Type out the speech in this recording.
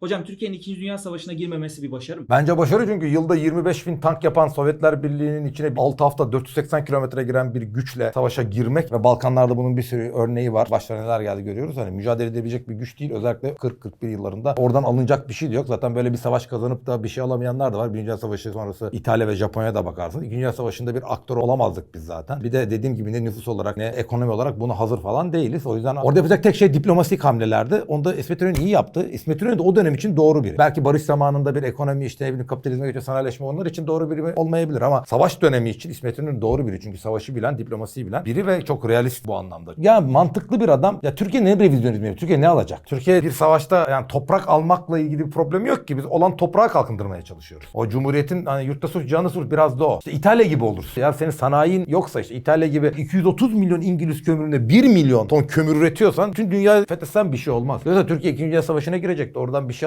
Hocam Türkiye'nin 2. Dünya Savaşı'na girmemesi bir başarı mı? Bence başarı çünkü yılda 25 bin tank yapan Sovyetler Birliği'nin içine 6 hafta 480 kilometre giren bir güçle savaşa girmek ve Balkanlarda bunun bir sürü örneği var. Başlarına neler geldi görüyoruz. Hani mücadele edebilecek bir güç değil. Özellikle 40-41 yıllarında oradan alınacak bir şey de yok. Zaten böyle bir savaş kazanıp da bir şey alamayanlar da var. Birinci Dünya Savaşı sonrası İtalya ve Japonya'ya da bakarsın. İkinci Dünya Savaşı'nda bir aktör olamazdık biz zaten. Bir de dediğim gibi ne nüfus olarak ne ekonomi olarak buna hazır falan değiliz. O yüzden orada yapacak tek şey diplomatik hamlelerdi. Onu da İsmet İnönü iyi yaptı. İsmet İnönü de o dönem için doğru biri. Belki barış zamanında bir ekonomi işte ne bileyim kapitalizme geçiyor sanayileşme onlar için doğru biri olmayabilir ama savaş dönemi için İsmet İnönü doğru biri. Çünkü savaşı bilen, diplomasiyi bilen biri ve çok realist bu anlamda. Ya mantıklı bir adam. Ya Türkiye ne revizyonizmi yapıyor? Türkiye ne alacak? Türkiye bir savaşta yani toprak almakla ilgili bir problem yok ki. Biz olan toprağı kalkındırmaya çalışıyoruz. O cumhuriyetin hani yurtta sulh, canı sulh biraz da o. İşte İtalya gibi olursun. Ya senin sanayin yoksa işte İtalya gibi 230 milyon İngiliz kömüründe 1 milyon ton kömür üretiyorsan bütün dünya fethetsen bir şey olmaz. Yoksa Türkiye 2. Dünya Savaşı'na girecekti. Oradan bir şey